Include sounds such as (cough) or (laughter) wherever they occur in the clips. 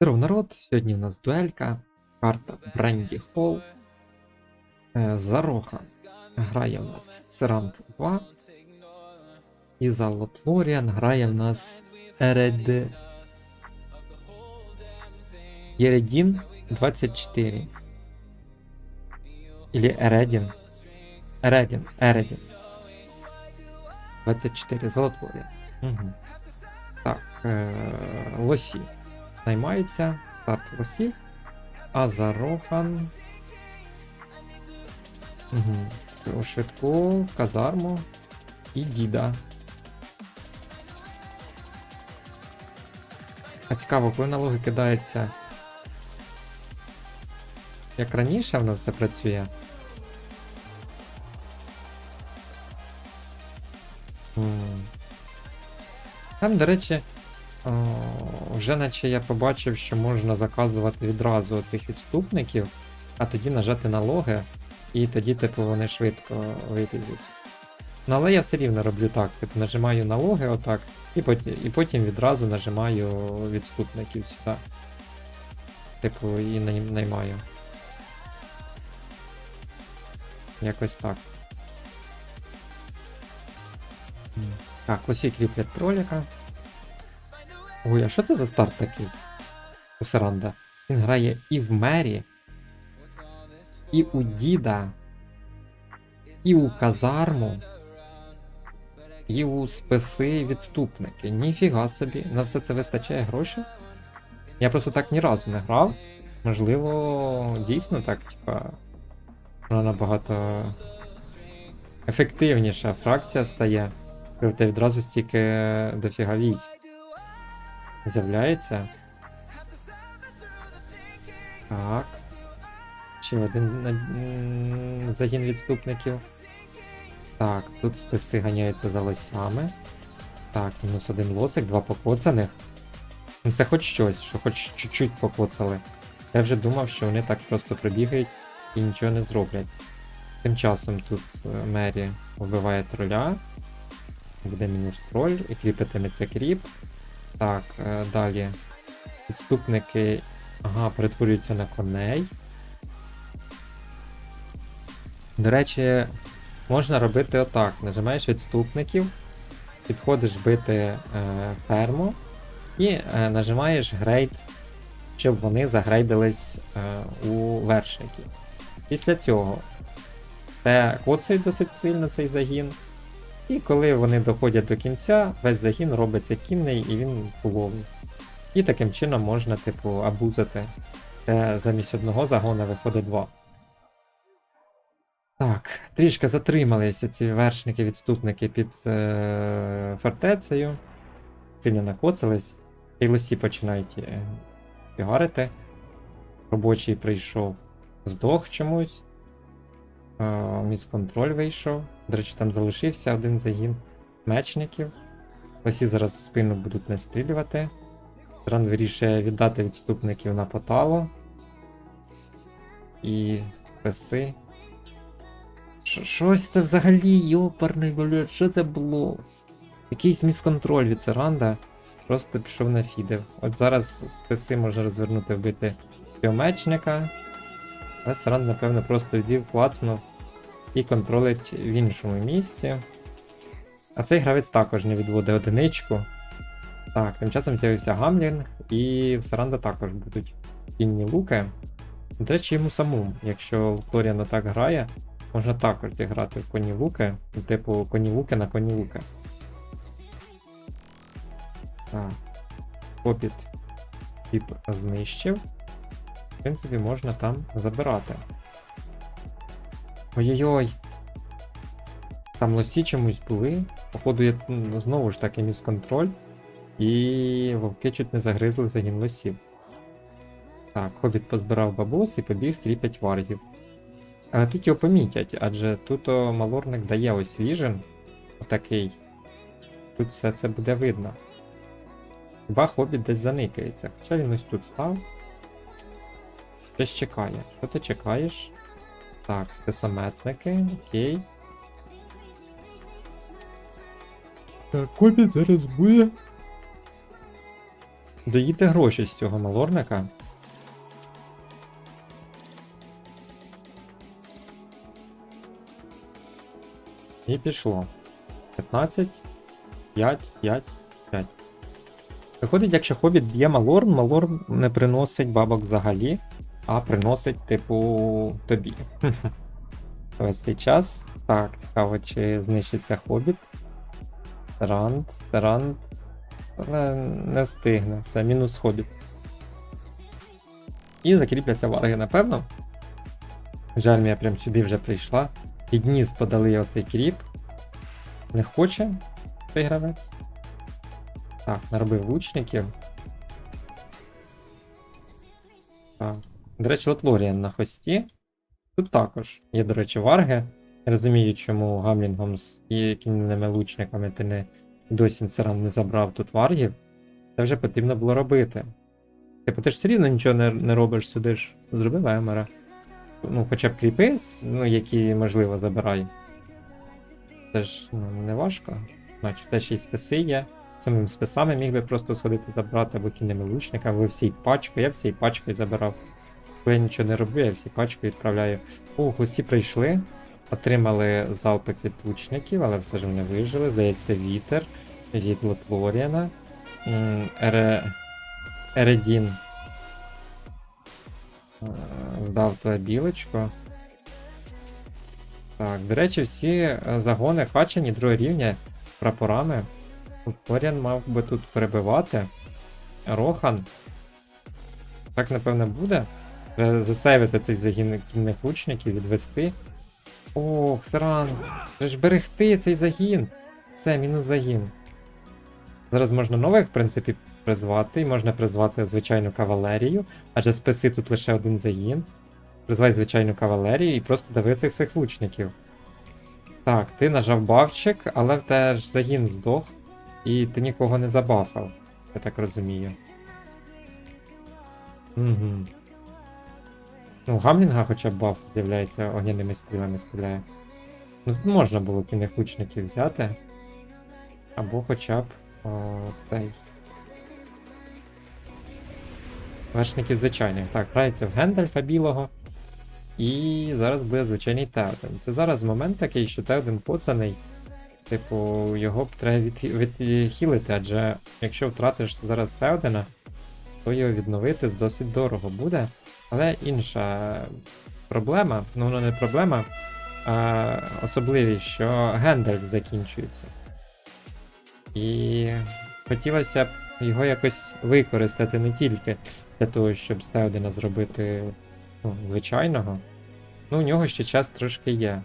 Здоров, народ! Сьогодні у нас дуелька. Карта Бренді Холл. Е, Зароха грає в нас Серант 2. І за Лотлоріан грає в нас Еред... Єредін 24. Или Ередін. Ередін. Ередін. 24 за Лотлоріан. Угу. Так, е, лосі Наймається, старт в Росії, а. Угу. Швидку, казарму і діда. А цікаво, коли налоги кидаються. Як раніше воно все працює. Там, до речі, вже наче я побачив, що можна заказувати відразу цих відступників, а тоді нажати налоги, і тоді, типу, вони швидко вийдуть. Ну, але я все рівно роблю так. Типу, нажимаю налоги отак, і потім, і потім відразу нажимаю відступників сюди. Типу, і наймаю. Якось так. Так, усі кріплять троліка. Ой, а що це за старт такий? У Саранда. Він грає і в Мері, і у Діда, і у казарму, і у списи відступники. Ніфіга собі, на все це вистачає грошей. Я просто так ні разу не грав. Можливо, дійсно так, типа. Вона набагато ефективніша фракція стає. В відразу стільки дофіга військ з'являється. Так. Ще один загін відступників. Так, тут списи ганяються за лосями. Так, мінус один лосик, два покоцаних. Ну це хоч щось, що хоч чуть-чуть покоцали. Я вже думав, що вони так просто прибігають і нічого не зроблять. Тим часом тут е, Мері вбиває троля. Буде мінус троль, і кріпитиметься кріп. Так, е, далі. Відступники. Ага, перетворюються на коней. До речі, можна робити отак. Нажимаєш відступників, підходиш бити е, ферму і е, нажимаєш грейд, щоб вони загрейдились е, у вершників. Після цього це коцають досить сильно цей загін. І коли вони доходять до кінця, весь загін робиться кінний і він половний. І таким чином можна, типу, абузити. Це замість одного загона виходить два. Так, трішки затрималися ці вершники-відступники під е- фортецею. Сильно накоцались. І лосі починають е- пігарити. Робочий прийшов, здох чомусь. Е, Місконтроль вийшов. До речі, там залишився один загін мечників. Усі зараз в спину будуть настрілювати. Тран вирішує віддати відступників на потало. І списи. Щось це взагалі, йопарний, блядь, що це було? Якийсь місконтроль від Саранда просто пішов на фідев. От зараз списи можна розвернути вбити півмечника. Але Саранд, напевно, просто ввів, клацнув і контролить в іншому місці. А цей гравець також не відводить одиничку. Так, тим часом з'явився Гамлінг, і в Саранда також будуть кінні луки. До речі, йому самому, якщо Флоріан так грає, можна також грати в коні луки, типу коні луки на коні луки. Так. Попіт тип знищив. В принципі, можна там забирати. Ой-ой-ой. Там лосі чомусь були. Походу, я знову ж таки міс контроль. І вовки чуть не загризли загін лосів. Так, хобіт позбирав бабус і побіг кріпять варгів. Але тут його помітять, адже тут малорник дає ось віжен. Отакий. Тут все це буде видно. Хіба хобіт десь заникається. Хоча він ось тут став. Хтось чекає. Що ти чекаєш? Так, списометники, окей. Так, копіт зараз буде. доїти гроші з цього малорника. І пішло. 15, 5, 5, 5. Виходить, якщо хобіт б'є Малорн, Малорн не приносить бабок взагалі, а приносить, типу, тобі. (laughs) Ось цей час. Так, цікаво, чи знищиться хобіт. Ранд, ранд. Але не встигне. Все, мінус хобіт. І закріпляться варги, напевно. Жаль, я прям сюди вже прийшла. Під ніс подали оцей кріп. Не хоче цей гравець. Так, наробив лучників. Так. До речі, от Лоріан на хості. Тут також є, до речі, варги. Не розумію, чому гамлінгом з кінними лучниками ти не досі Саран не забрав тут варгів. Це вже потрібно було робити. Типу, ти ж все рівно нічого не, не робиш ж. Зроби Вемера. Ну, хоча б кріпи, ну, які можливо забирай. Це ж ну, не важко. Значить, те ще й списи є. Самим списами міг би просто сходити забрати або кінними лучниками, або всій пачкою. Я всій пачкою забирав. Коли я нічого не роблю, я всі пачкою відправляю. Ох, усі прийшли, отримали залпик від лучників, але все ж вони вижили. Здається, вітер від Лотлоріана. Ере... Ередін. е, Здав твоє білочко. Так, до речі, всі е, загони хачені другого рівня прапорами. Лотлоріан мав би тут перебивати. Рохан. Так, напевно, буде. Треба Засейвити цей загін кінних лучників, відвести. Ох, Саран, треба ж берегти цей загін. Все, мінус загін. Зараз можна нових, в принципі, призвати, і можна призвати звичайну кавалерію, адже списи тут лише один загін. Призвай звичайну кавалерію і просто дави цих всіх лучників. Так, ти нажав бафчик, але в тебе ж загін здох, і ти нікого не забафав, я так розумію. Угу. Ну, Гамлінга хоча б баф з'являється огняними стрілами стріляє. Ну тут можна було кінних лучників взяти. Або хоча б о, цей. Вершників звичайних. Так, грається в Гендальфа білого. І зараз буде звичайний Теоден. Це зараз момент такий, що Теоден поцаний. Типу, його б треба від, відхилити, адже якщо втратиш зараз Теодена, то його відновити досить дорого буде. Але інша проблема, ну воно не проблема, а особливість, що Гендальф закінчується. І хотілося б його якось використати не тільки для того, щоб Стеодена зробити ну, звичайного. Ну, у нього ще час трошки є.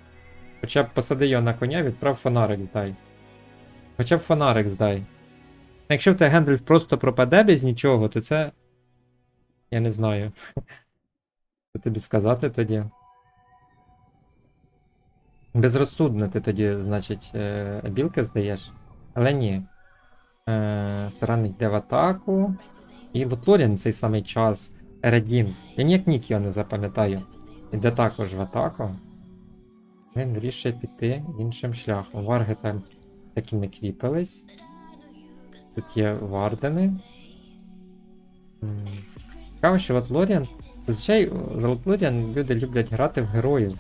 Хоча б посади його на коня, відправ фонарик здай. Хоча б фонарик здай. Якщо в тебе Гендальф просто пропаде без нічого, то це. Я не знаю. Що тобі сказати тоді? Безрозсудно ти тоді, значить, е, білки здаєш. Але ні. Е, йде в атаку. І Лотлоріан цей самий час. Ередін. Я ніяк нік його не запам'ятаю. Іде також в атаку. Він вирішує піти іншим шляхом. Варги там таки не кріпились. Тут є вардени. Цікаво, що Лотлоріан. Зазвичай за Лотлоріан люди люблять грати в героїв.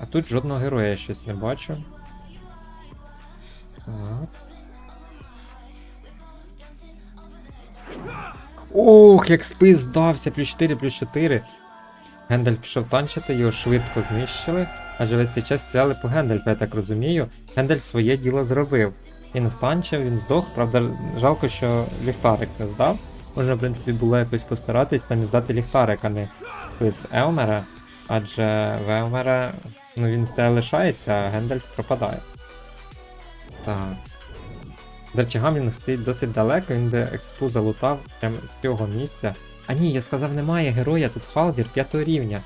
А тут жодного героя я щось не бачу. Ох, як спис здався, плюс 4, плюс 4. Гендальф пішов танчити, його швидко знищили, адже весь цей час стріляли по Гендальфу, я так розумію. Гендальф своє діло зробив. Він втанчив, він здох, правда, жалко, що ліхтарик не здав. Можна, в принципі, було якось постаратись там і здати ліхтарик, не спис Елмера. Адже в Елмера ну, він в тебе лишається, а Гендальф пропадає. Так. До речі, Гамлінг стоїть досить далеко, він би експу залутав прямо з цього місця. А ні, я сказав, немає героя, тут Халвір 5 рівня.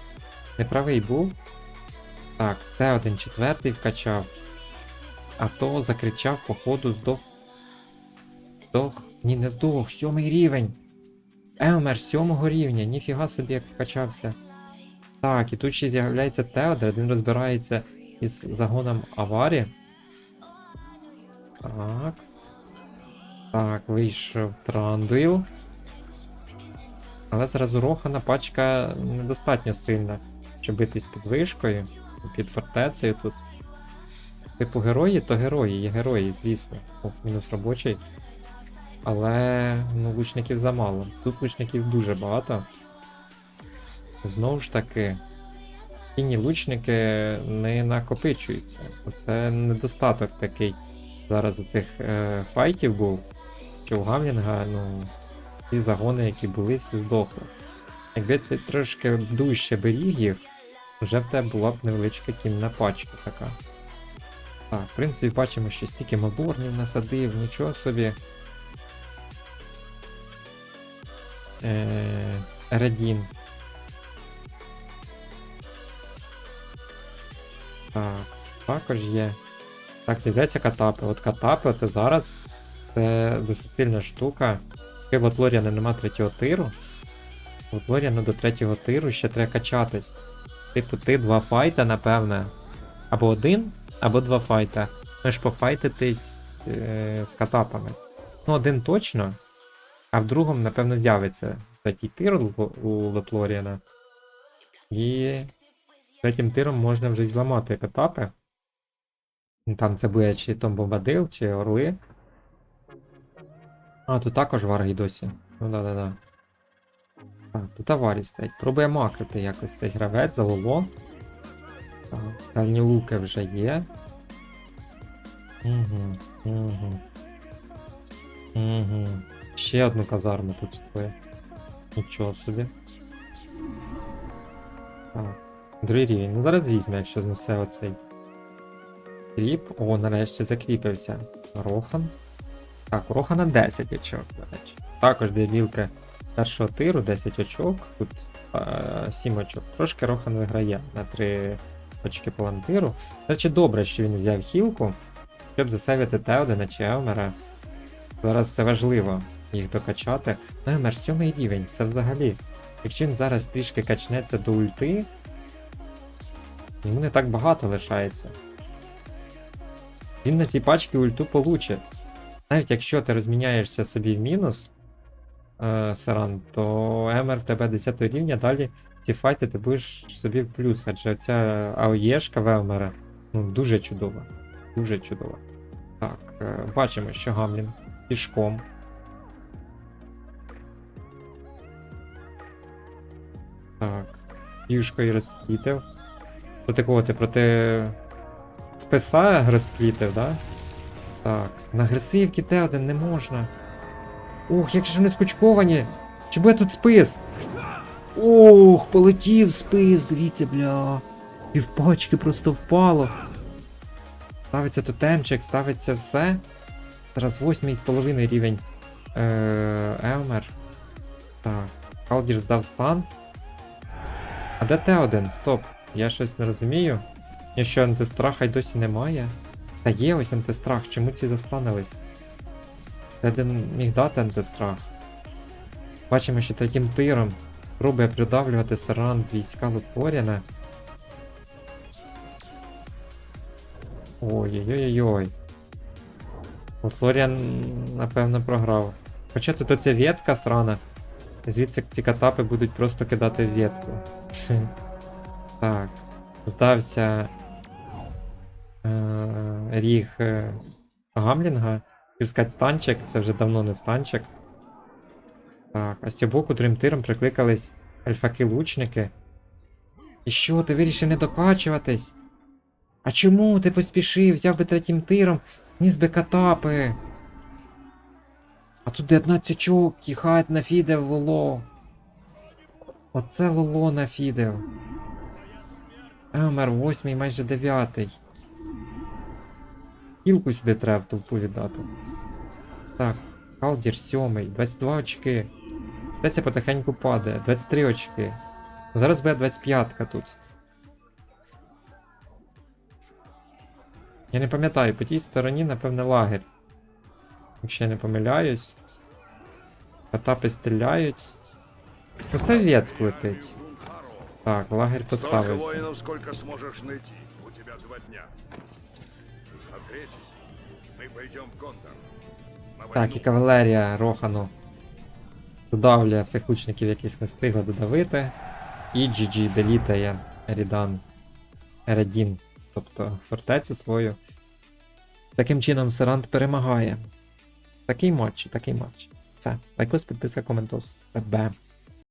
Неправий був. Так, Т1 четвертий вкачав. А то закричав, походу, здох. Здох. Ні, не здох, сьомий рівень. Елмер сьомого рівня, ніфіга собі як вкачався. Так, і тут ще з'являється Теодор, він розбирається із загоном Аварі. Так. Так, вийшов Трандуїл. Але зараз у Рохана пачка недостатньо сильна, щоб битись під вишкою, під фортецею тут. Типу герої, то герої, є герої, звісно. О, мінус робочий. Але ну, лучників замало. Тут лучників дуже багато. Знову ж таки, кінні лучники не накопичуються. Це недостаток такий зараз у цих е, файтів був. Що у Гамлінга, ну, ті загони, які були, всі здохли. Якби ти трошки дужче беріг їх, вже в тебе була б невеличка кінна пачка така. Так, в принципі, бачимо, що стільки моборнів насадив, нічого собі. Е, Радін. Так, також є. Так, з'являються катапи. От катапи, це зараз це досить сильна штука. Поки в Лоріана нема третього тиру. У Лоріану до третього тиру ще треба качатись. Типу, ти два файта, напевне. Або один, або два файта. Можеш пофайтитись е, з катапами. Ну, один точно. А в другому, напевно, з'явиться третій тир у, Лотлоріана. І третім тиром можна вже зламати катапи. Ну, Там це буде чи Том Бомбадил, чи Орли. А, тут також варги досі. Ну да-да-да. Так, тут аварій стоять. Пробує макрити якось цей гравець, залоло. Так, дальні луки вже є. Угу, угу. Угу. Ще одну казарму тут стоїть. Нічого собі. Так. Другий. Ну зараз візьме, якщо знесе оцей. Кріп. О, нарешті закріпився. Рохан. Так, у Рохана 10 очок, до речі. Також дві вілки першого тиру, 10 очок, тут е, 7 очок. Трошки Рохан виграє на 3 очки по лантиру. До речі, добре, що він взяв хілку, щоб засейвити Теодена чи Елмера. Зараз це важливо їх докачати. Ну, Елмер 7 рівень, це взагалі. Якщо він зараз трішки качнеться до ульти, йому не так багато лишається. Він на цій пачці ульту получить. Навіть якщо ти розміняєшся собі в мінус, е, Саран, то Емер тебе 10 рівня, далі ці файти ти будеш собі в плюс, адже ця АОЄшка в Емера ну, дуже чудова. Дуже чудова. Так, е, бачимо, що Гамлін пішком. Юшкою розплітив. Проти ти проти списа розплітив, да? Так, на агресивки Т1 не можна. Ух, як же вони скучковані! Чи буде тут спис? Ох, полетів спис, дивіться, бля. Півпачки просто впало. Ставиться тотемчик, ставиться все. Зараз восьмий з половиною рівень. Е, Елмер. Так. Халдір здав стан. Де Т1? Стоп. Я щось не розумію. Якщо антистраха й досі немає. Та є ось антистрах, чому ці застанились? Один міг дати антистрах. Бачимо, що таким тиром пробує придавлювати саран війська Лутворіна. Ой-ой-ой-ой. Лотворіан, напевно, програв. Хоча тут оця ветка срана. Звідси ці катапи будуть просто кидати ветку. Так. Здався е, ріг е, Гамлінга. Хотів станчик, це вже давно не станчик. Так, а з цього боку тримтиром прикликались альфаки-лучники. І що, ти вирішив не докачуватись? А чому ти поспішив, взяв би третім тиром, ніс би катапи. А тут 19 очок, кіхать нафідев лоло. Оце лоло нафідев. Емер 8 майже 9. Кілку сюди треба в толпу віддати. Так, Халдір 7, 22 очки. Це потихеньку падає. 23 очки. Ну, Зараз буде 25 тут. Я не пам'ятаю, по тій стороні, напевне, лагерь. Якщо я не помиляюсь. Катапи стріляють. Ну, все в ветку летить. Так, лагерь Столько поставився. воинов, сколько сможешь найти. У тебя два дня. А третий мы пойдем в Гондор. Так, і кавалерія Рохану. Додавлює всіх лучників, яких не встигли додавити. І GG делітає Ерідан. Ередін, тобто фортецю свою. Таким чином Серант перемагає. Такий матч, такий матч. Все. Лайкос, підписка, коментос. Тебе.